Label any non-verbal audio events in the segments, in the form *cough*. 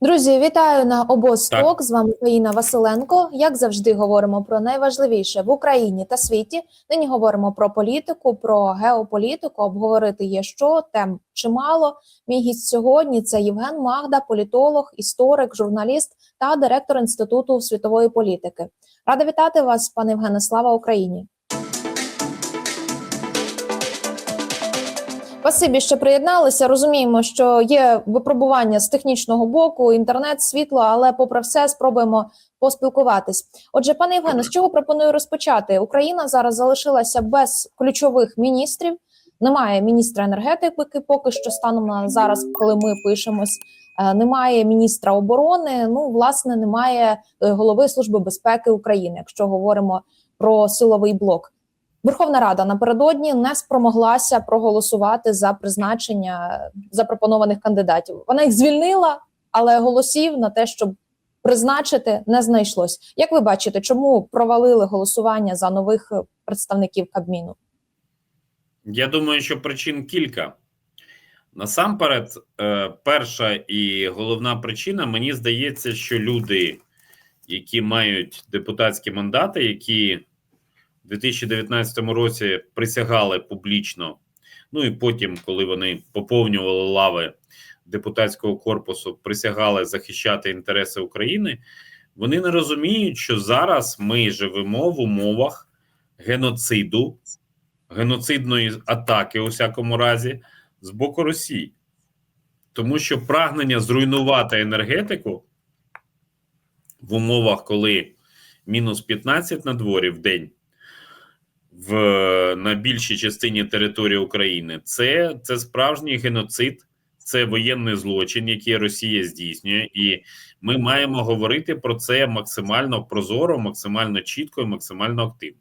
Друзі, вітаю на обосток. З вами Інна Василенко. Як завжди, говоримо про найважливіше в Україні та світі. Нині говоримо про політику, про геополітику. Обговорити є що тем чимало. Мій гість сьогодні це Євген Магда, політолог, історик, журналіст та директор інституту світової політики. Рада вітати вас, пане Євгене. Слава Україні! Спасибі, що приєдналися. Розуміємо, що є випробування з технічного боку, інтернет, світло, але попри все спробуємо поспілкуватись. Отже, пане Євгене, з чого пропоную розпочати? Україна зараз залишилася без ключових міністрів. Немає міністра енергетики, поки що станом на зараз, коли ми пишемось. Е, Немає міністра оборони. Ну, власне, немає е, голови служби безпеки України, якщо говоримо про силовий блок. Верховна Рада напередодні не спромоглася проголосувати за призначення запропонованих кандидатів. Вона їх звільнила, але голосів на те, щоб призначити, не знайшлось. Як ви бачите, чому провалили голосування за нових представників Кабміну? Я думаю, що причин кілька. Насамперед, е, перша і головна причина, мені здається, що люди, які мають депутатські мандати, які в 2019 році присягали публічно, ну і потім, коли вони поповнювали лави депутатського корпусу, присягали захищати інтереси України, вони не розуміють, що зараз ми живемо в умовах геноциду, геноцидної атаки, у всякому разі, з боку Росії. Тому що прагнення зруйнувати енергетику в умовах, коли мінус 15 на дворі в день в, на більшій частині території України, це, це справжній геноцид, це воєнний злочин, який Росія здійснює, і ми маємо говорити про це максимально прозоро, максимально чітко і максимально активно.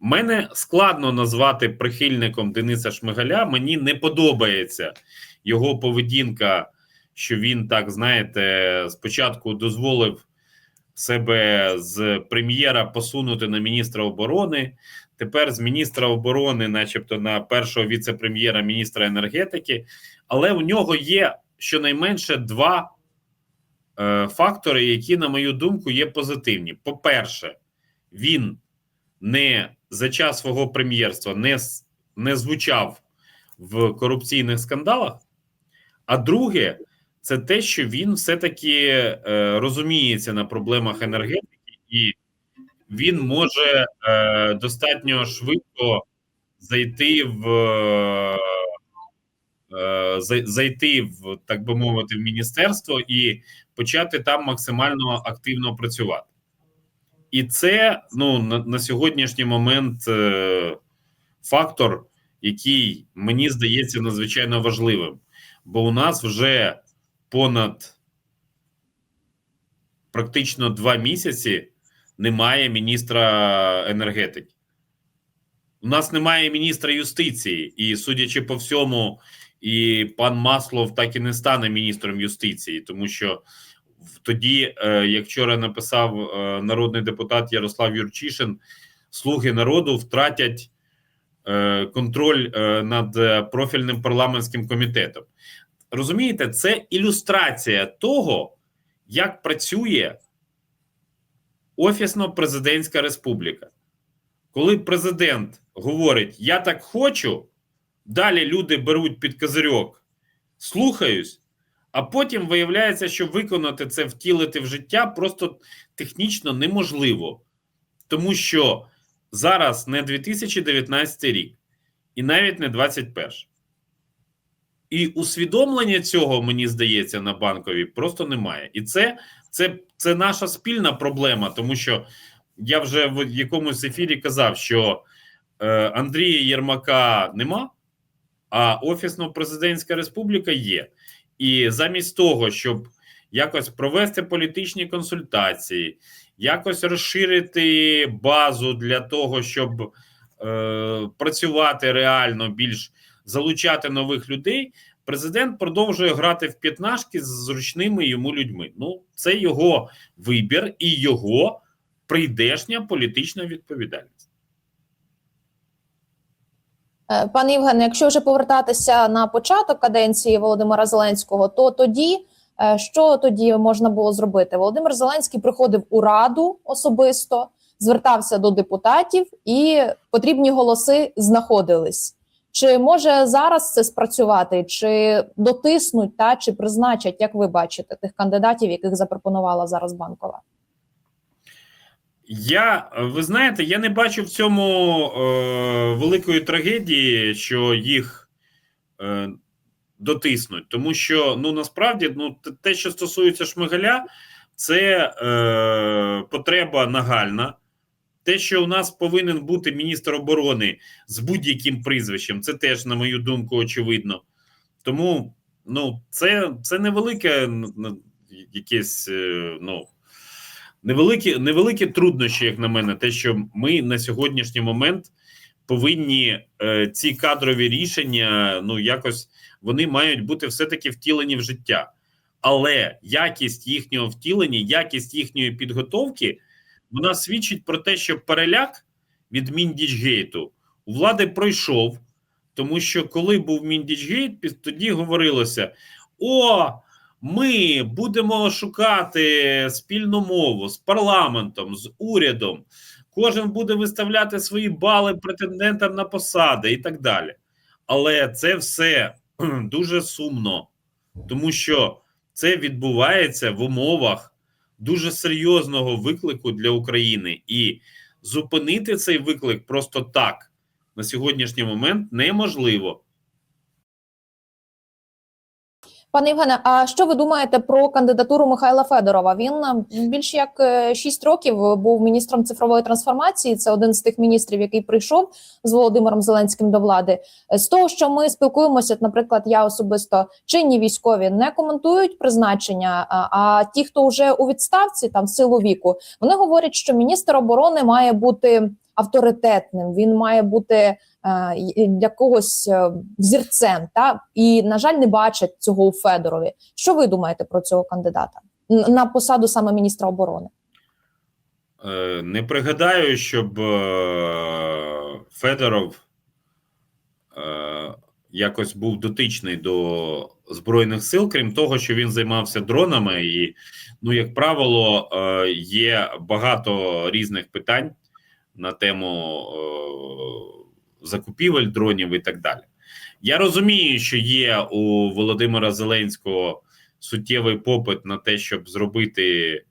Мене складно назвати прихильником Дениса Шмигаля. Мені не подобається його поведінка, що він так знаєте, спочатку дозволив себе з прем'єра посунути на міністра оборони. Тепер з міністра оборони, начебто, на першого віце-прем'єра міністра енергетики. Але у нього є щонайменше два е, фактори, які, на мою думку, є позитивні. По-перше, він не за час свого прем'єрства не, не звучав в корупційних скандалах. А друге, це те, що він все-таки е, розуміється на проблемах енергетики, і він може е, достатньо швидко зайти в е, зайти в так би мовити в міністерство і почати там максимально активно працювати. І це ну на, на сьогоднішній момент е, фактор, який мені здається надзвичайно важливим, бо у нас вже понад практично два місяці немає міністра енергетики. У нас немає міністра юстиції, і судячи по всьому, і пан Маслов так і не стане міністром юстиції, тому що тоді, е, як вчора написав е, народний депутат Ярослав Юрчишин, слуги народу втратять е, контроль над профільним парламентським комітетом. Розумієте, це ілюстрація того, як працює офісно-президентська республіка. Коли президент говорить: Я так хочу, далі люди беруть під козирьок, слухаюсь, а потім виявляється, що виконати це, втілити в життя просто технічно неможливо. Тому що зараз не 2019 рік, і навіть не 21. І усвідомлення цього, мені здається, на банковій просто немає. І це, це, це наша спільна проблема, тому що я вже в якомусь ефірі казав, що е, Андрія Єрмака нема, а Офісно-президентська республіка є. І замість того, щоб якось провести політичні консультації, якось розширити базу для того, щоб е, працювати реально більш залучати нових людей, президент продовжує грати в п'ятнашки з зручними йому людьми. Ну, це його вибір і його прийдешня політична відповідальність. Е, Пане Євгене, якщо вже повертатися на початок каденції Володимира Зеленського, то тоді Е, Що тоді можна було зробити? Володимир Зеленський приходив у раду особисто, звертався до депутатів, і потрібні голоси знаходились. Чи може зараз це спрацювати, чи дотиснуть та чи призначать, як ви бачите, тих кандидатів, яких запропонувала зараз банкова? Я ви знаєте, я не бачу в цьому е, великої трагедії, що їх е, дотиснуть, тому що ну насправді ну те- що стосується Шмигаля, це е, потреба нагальна. Те, що у нас повинен бути міністр оборони з будь-яким прізвищем, це теж, на мою думку, очевидно. Тому ну, це, це невелике якесь е, ну, невеликі, невеликі труднощі, як на мене, те, що ми на сьогоднішній момент повинні е, ці кадрові рішення, ну якось вони мають бути все-таки втілені в життя. Але якість їхнього втілення, якість їхньої підготовки, вона свідчить про те, що переляк від Міндічгейту у влади пройшов, тому що коли був Міндічгейт, тоді говорилося: о, ми будемо шукати спільну мову з парламентом, з урядом. Кожен буде виставляти свої бали претендентам на посади і так далі. Але це все *clears throat* дуже сумно, тому що це відбувається в умовах дуже серйозного виклику для України, і зупинити цей виклик просто так на сьогоднішній момент неможливо. Пане Євгене, а що ви думаєте про кандидатуру Михайла Федорова? Він е, більш як е, 6 років був міністром цифрової трансформації. Це один з тих міністрів, який прийшов з Володимиром Зеленським до влади. Е, З того, що ми спілкуємося, наприклад, я особисто чинні військові не коментують призначення. А ті, хто вже у відставці, там в силу віку, вони говорять, що міністр оборони має бути авторитетним. Він має бути е, для когось е, взірцем, та і на жаль, не бачать цього у Федорові. Що ви думаєте про цього кандидата на посаду саме міністра оборони? Е, Не пригадаю, щоб е, Федоров е, якось був дотичний до Збройних сил, крім того, що він займався дронами, і, ну, як правило, е, є багато різних питань на тему е, закупівель дронів і так далі. Я розумію, що є у Володимира Зеленського суттєвий попит на те, щоб зробити.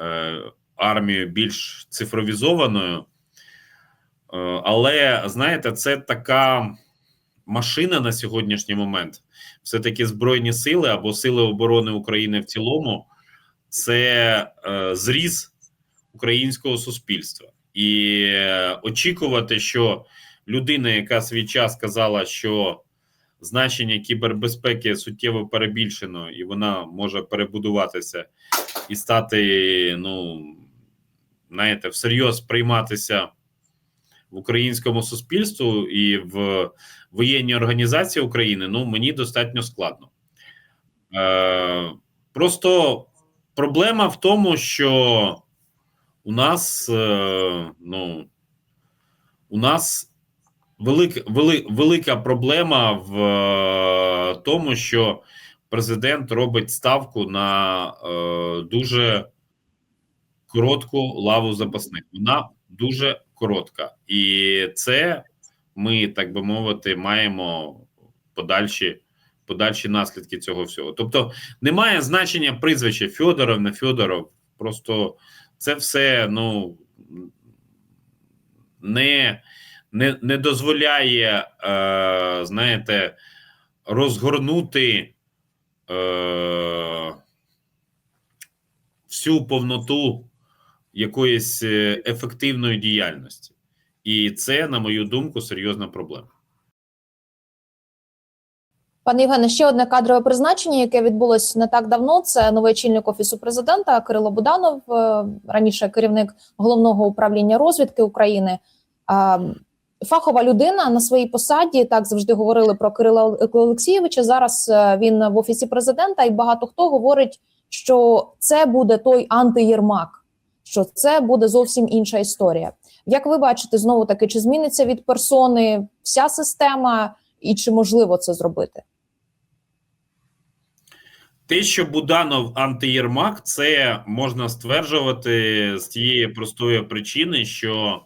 Е, армію більш цифровізованою. Е, Але знаєте, це така машина на сьогоднішній момент. Все-таки Збройні сили або Сили оборони України в цілому це е, зріз українського суспільства. І очікувати, що людина, яка свій час сказала, що значення кібербезпеки суттєво перебільшено, і вона може перебудуватися і стати, ну знаєте, всерйоз прийматися в українському суспільству і в воєнній організації України, ну мені достатньо складно. Е, Просто проблема в тому, що у нас, е, ну, у нас велика, вели, велика проблема в е, тому, що президент робить ставку на е, дуже коротку лаву запасних. Вона дуже коротка, і це ми, так би мовити, маємо подальші подальші наслідки цього всього. Тобто немає значення прізвища Федоров, не Федоров. Просто це все ну не, не, не дозволяє, е, знаєте, розгорнути. Е, всю повноту якоїсь е, ефективної діяльності, і це, на мою думку, серйозна проблема. Пане Євгене, ще одне кадрове призначення, яке відбулось не так давно. Це новий очільник офісу президента Кирило Буданов, е, раніше керівник головного управління розвідки України. А, Фахова людина на своїй посаді так завжди говорили про Кирила Олексійовича. Зараз е, він в офісі президента, і багато хто говорить, що це буде той антиєрмак, що це буде зовсім інша історія. Як ви бачите, знову таки, чи зміниться від персони вся система, і чи можливо це зробити? Те, що Буданов антиєрмак, це можна стверджувати з тієї простої причини, що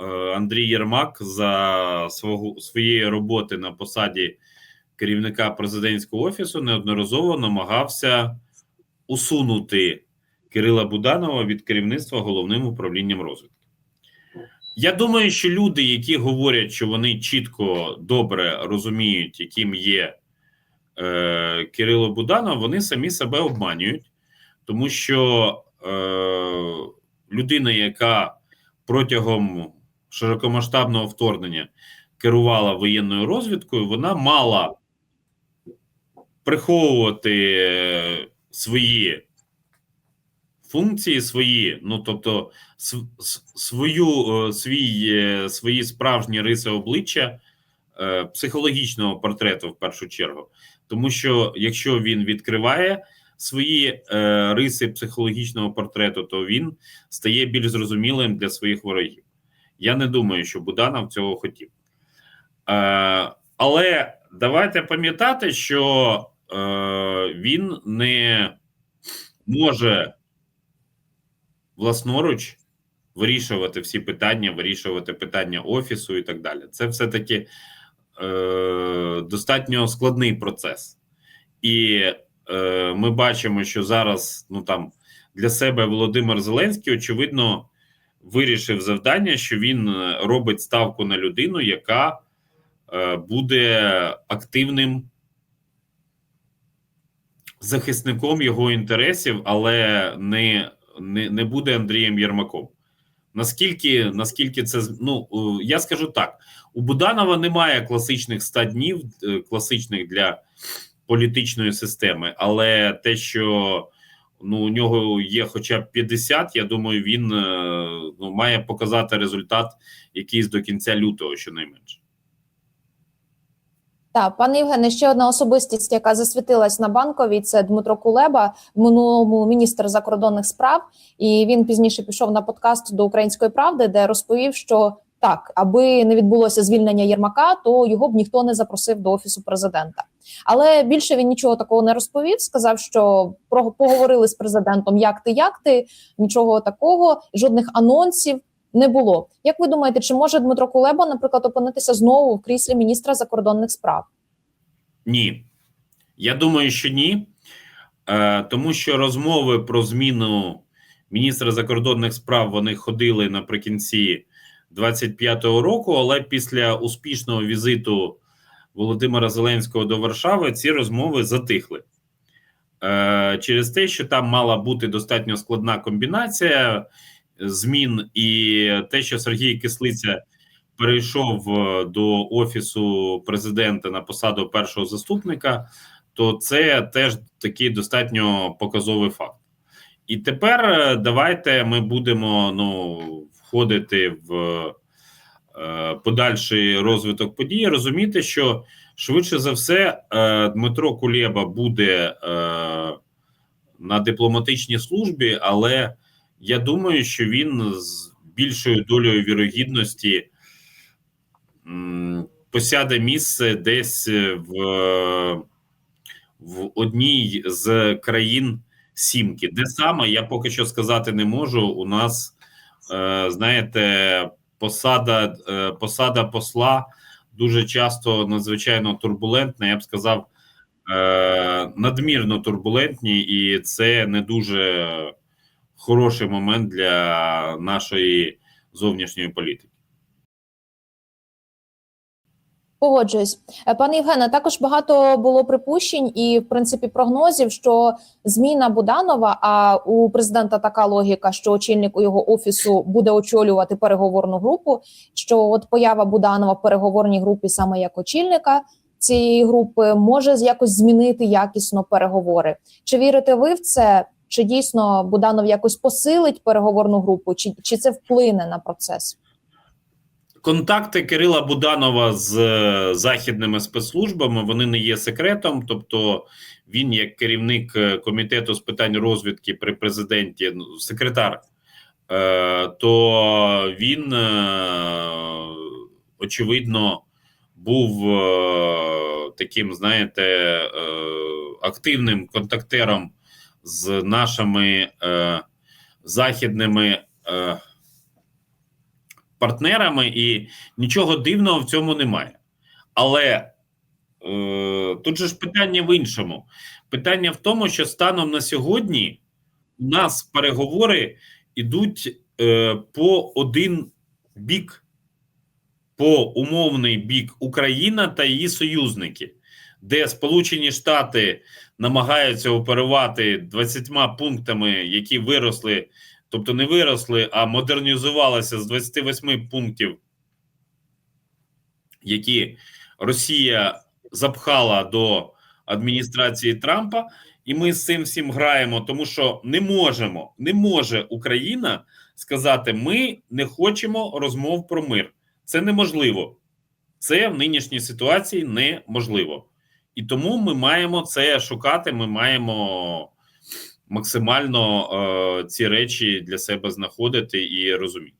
е, Андрій Єрмак за свого своєї роботи на посаді керівника президентського офісу неодноразово намагався усунути Кирила Буданова від керівництва головним управлінням розвідки. Я думаю, що люди, які говорять, що вони чітко добре розуміють, яким є е, Кирило Буданов, вони самі себе обманюють, тому що е, людина, яка протягом широкомасштабного вторгнення керувала воєнною розвідкою, вона мала приховувати свої функції, свої, ну тобто, свою е, свій, е, свої справжні риси обличчя психологічного портрету в першу чергу. Тому що якщо він відкриває свої е, риси психологічного портрету, то він стає більш зрозумілим для своїх ворогів. Я не думаю, що Буданов цього хотів. Е, але давайте пам'ятати, що е, він не може власноруч вирішувати всі питання, вирішувати питання офісу і так далі. Це все-таки е, достатньо складний процес. І е, ми бачимо, що зараз ну там для себе Володимир Зеленський, очевидно, вирішив завдання, що він е, робить ставку на людину, яка е, буде активним захисником його інтересів, але не, не, не буде Андрієм Єрмаком. Наскільки наскільки це ну е, я скажу так: у Буданова немає класичних 100 днів, е, класичних для політичної системи, але те, що ну у нього є хоча б 50, я думаю, він е, ну, має показати результат якийсь до кінця лютого, щонайменше. Так, пане Євгене, ще одна особистість, яка засвітилась на банковій, це Дмитро Кулеба, в минулому міністр закордонних справ. І він пізніше пішов на подкаст до Української правди, де розповів, що так, аби не відбулося звільнення Єрмака, то його б ніхто не запросив до офісу президента. Але більше він нічого такого не розповів. Сказав, що поговорили з президентом, як ти, як ти, нічого такого, жодних анонсів. Не було. Як ви думаєте, чи може Дмитро Кулеба, наприклад, опинитися знову в кріслі міністра закордонних справ? Ні. Я думаю, що ні. Е, тому що розмови про зміну міністра закордонних справ вони ходили наприкінці 25-го року, але після успішного візиту Володимира Зеленського до Варшави ці розмови затихли. Е, через те, що там мала бути достатньо складна комбінація змін, і те, що Сергій Кислиця перейшов е, до офісу президента на посаду першого заступника, то це теж такий достатньо показовий факт. І тепер е, давайте ми будемо ну, входити в е, подальший розвиток подій, розуміти, що швидше за все е, Дмитро Кулєба буде е, на дипломатичній службі, але я думаю, що він з більшою долею вірогідності посяде місце десь в, в одній з країн сімки. Де саме я поки що сказати не можу. У нас, знаєте, посада, е, посада посла дуже часто надзвичайно турбулентна. Я б сказав, е, надмірно турбулентні, і це не дуже хороший момент для нашої зовнішньої політики. Погоджуюсь, Е, пане Євгене. Також багато було припущень і, в принципі, прогнозів, що зміна Буданова. А у президента така логіка, що очільник у його офісу буде очолювати переговорну групу. Що от поява Буданова в переговорній групі саме як очільника цієї групи може якось змінити якісно переговори. Чи вірите ви в це? Чи дійсно Буданов якось посилить переговорну групу, чи, чи це вплине на процес? Контакти Кирила Буданова з е, західними спецслужбами вони не є секретом. Тобто, він, як керівник е, комітету з питань розвідки при президенті, ну, секретар, е, то він очевидно був таким, знаєте, активним контактером з нашими західними партнерами, і нічого дивного в цьому немає. Але е, тут же ж питання в іншому. Питання в тому, що станом на сьогодні у нас переговори йдуть е, по один бік, по умовний бік Україна та її союзники, де Сполучені Штати намагаються оперувати 20 пунктами, які виросли, тобто не виросли, а модернізувалися з 28 пунктів, які Росія запхала до адміністрації Трампа, і ми з цим всім граємо, тому що не можемо, не може Україна сказати: ми не хочемо розмов про мир. Це неможливо. Це в нинішній ситуації неможливо. І тому ми маємо це шукати. Ми маємо максимально е, ці речі для себе знаходити і розуміти.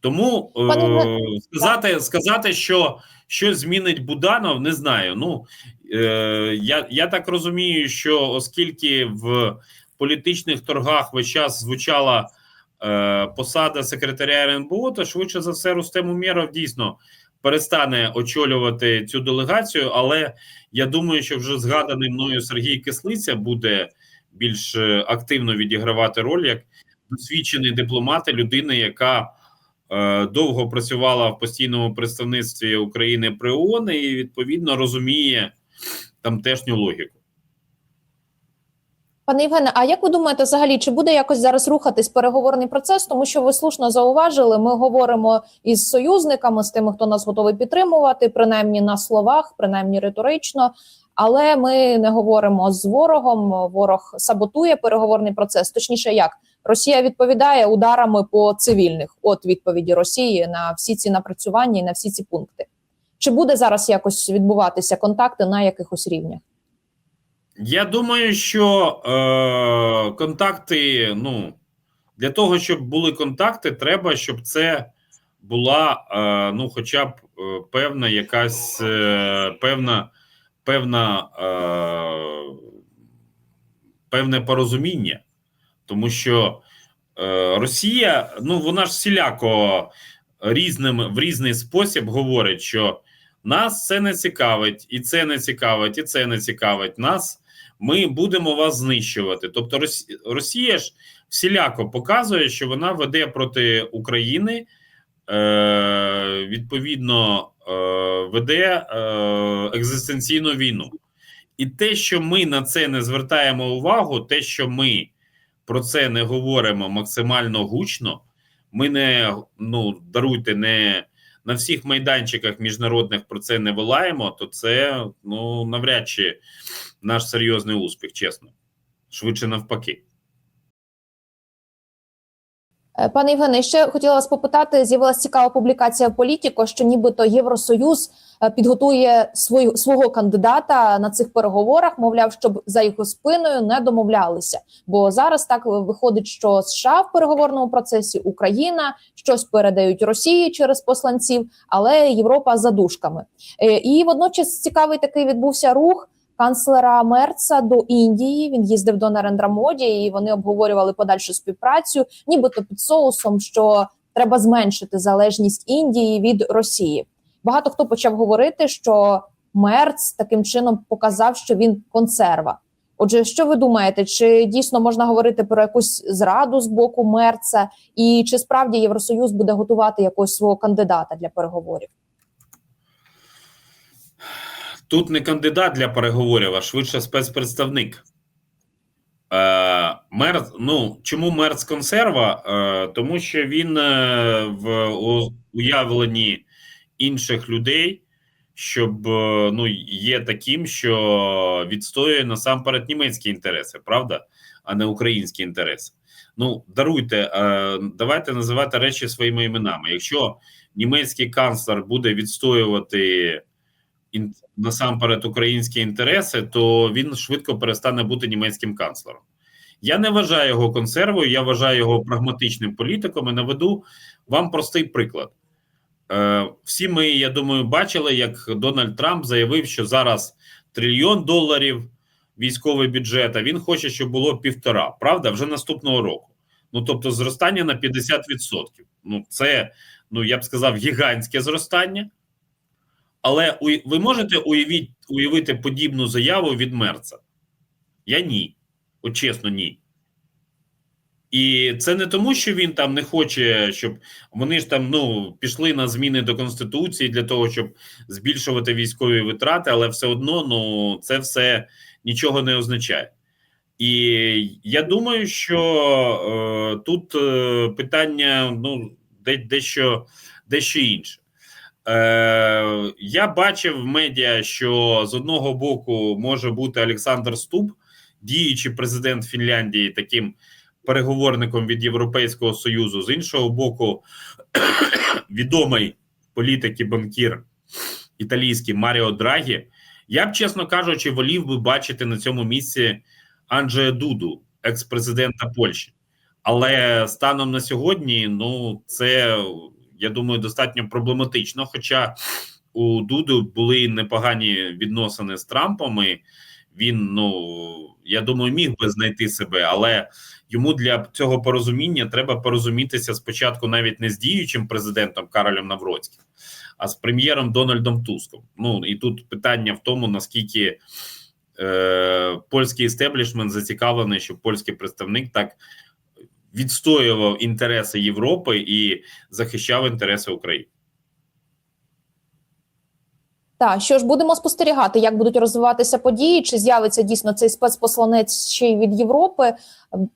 Тому е, сказати, сказати, що щось змінить Буданов, не знаю. Ну е, я, я так розумію, що оскільки в політичних торгах весь час звучала е, посада секретаря РНБО, то швидше за все Рустем Умєров дійсно перестане очолювати цю делегацію. Але я думаю, що вже згаданий мною Сергій Кислиця буде більш е, активно відігравати роль як досвідчений дипломат, людина, яка е, довго працювала в постійному представництві України при ООН і відповідно розуміє тамтешню логіку. Пане Євгене, а як ви думаєте, взагалі, чи буде якось зараз рухатись переговорний процес? Тому що ви слушно зауважили, ми говоримо із союзниками, з тими, хто нас готовий підтримувати, принаймні на словах, принаймні риторично. Але ми не говоримо з ворогом. Ворог саботує переговорний процес. Точніше, як Росія відповідає ударами по цивільних. От відповіді Росії на всі ці напрацювання і на всі ці пункти. Чи буде зараз якось відбуватися контакти на якихось рівнях? Я думаю, що е, контакти, ну, для того, щоб були контакти, треба, щоб це була, е, ну, хоча б е, певна якась е, певна, певна, е, певне порозуміння. Тому що е, Росія, ну, вона ж всіляко різним в різний спосіб говорить, що нас це не цікавить, і це не цікавить, і це не цікавить нас ми будемо вас знищувати. Тобто, Росія ж всіляко показує, що вона веде проти України, е, відповідно, веде е, екзистенційну війну. І те, що ми на це не звертаємо увагу, те, що ми про це не говоримо максимально гучно, ми не ну даруйте не на всіх майданчиках міжнародних про це не вилаємо, то це ну навряд чи наш серйозний успіх, чесно, швидше навпаки. Е, Пане Євгене, ще хотіла вас попитати. З'явилася цікава публікація Політіко, що нібито Євросоюз е, підготує свою свого кандидата на цих переговорах, мовляв, щоб за його спиною не домовлялися. Бо зараз так виходить, що США в переговорному процесі Україна щось передають Росії через посланців, але Європа за душками. Е, І водночас цікавий такий відбувся рух. Канцлера Мерца до Індії він їздив до Нарендра Моді, і вони обговорювали подальшу співпрацю, нібито під соусом, що треба зменшити залежність Індії від Росії. Багато хто почав говорити, що Мерц таким чином показав, що він консерва. Отже, що ви думаєте, чи дійсно можна говорити про якусь зраду з боку Мерца, і чи справді Євросоюз буде готувати якогось свого кандидата для переговорів? Тут не кандидат для переговорів, а швидше спецпредставник. Е, Мерц, ну чому Мерц консерва? Е, тому що він е, в уявленні інших людей, щоб е, ну є таким, що відстоює насамперед німецькі інтереси, правда, а не українські інтереси. Ну, даруйте, е, давайте називати речі своїми іменами. Якщо німецький канцлер буде відстоювати насамперед українські інтереси, то він швидко перестане бути німецьким канцлером. Я не вважаю його консервою, я вважаю його прагматичним політиком і наведу вам простий приклад. Е, всі ми, я думаю, бачили, як Дональд Трамп заявив, що зараз трильйон доларів військовий бюджет, а він хоче, щоб було півтора, правда, вже наступного року. Ну тобто, зростання на 50%. Ну, це, ну я б сказав, гігантське зростання. Але ви можете уявіть, уявити подібну заяву від Мерца? Я ні. От чесно, ні. І це не тому, що він там не хоче, щоб вони ж там ну пішли на зміни до конституції для того, щоб збільшувати військові витрати, але все одно ну це все нічого не означає. І я думаю, що е, тут е, питання ну де, дещо, дещо інше. Е, я бачив в медіа, що з одного боку може бути Олександр Ступ, діючий президент Фінляндії, таким переговорником від Європейського Союзу, з іншого боку, *coughs* відомий політик і банкір італійський Маріо Драгі. Я б, чесно кажучи, волів би бачити на цьому місці Анджея Дуду, екс-президента Польщі. Але станом на сьогодні, ну це я думаю, достатньо проблематично. Хоча у Дуду були непогані відносини з Трампом. і Він, ну я думаю, міг би знайти себе, але йому для цього порозуміння треба порозумітися спочатку навіть не з діючим президентом Каролем Навроцьким, а з прем'єром Дональдом Туском. Ну і тут питання в тому, наскільки е, польський істеблішмент зацікавлений, щоб польський представник так відстоював інтереси Європи і захищав інтереси України. Так, що ж будемо спостерігати, як будуть розвиватися події, чи з'явиться дійсно цей спецпосланець ще й від Європи?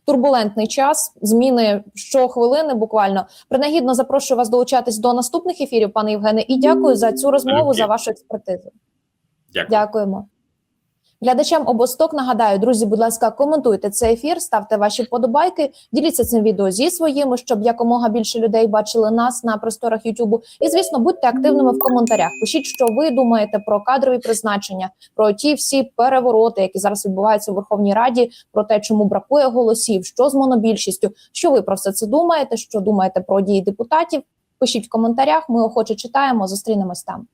Турбулентний час, зміни щохвилини буквально. Принагідно запрошую вас долучатись до наступних ефірів, пане Євгене, і дякую за цю розмову, за вашу експертизу. Дякую. Дякуємо. Глядачам обосток нагадаю, друзі, будь ласка, коментуйте цей ефір, ставте ваші вподобайки, діліться цим відео зі своїми, щоб якомога більше людей бачили нас на просторах Ютубу. І звісно, будьте активними в коментарях. Пишіть, що ви думаєте про кадрові призначення, про ті всі перевороти, які зараз відбуваються у Верховній Раді, про те, чому бракує голосів, що з монобільшістю. Що ви про все це думаєте? Що думаєте про дії депутатів? Пишіть в коментарях. Ми охоче читаємо. Зустрінемось там.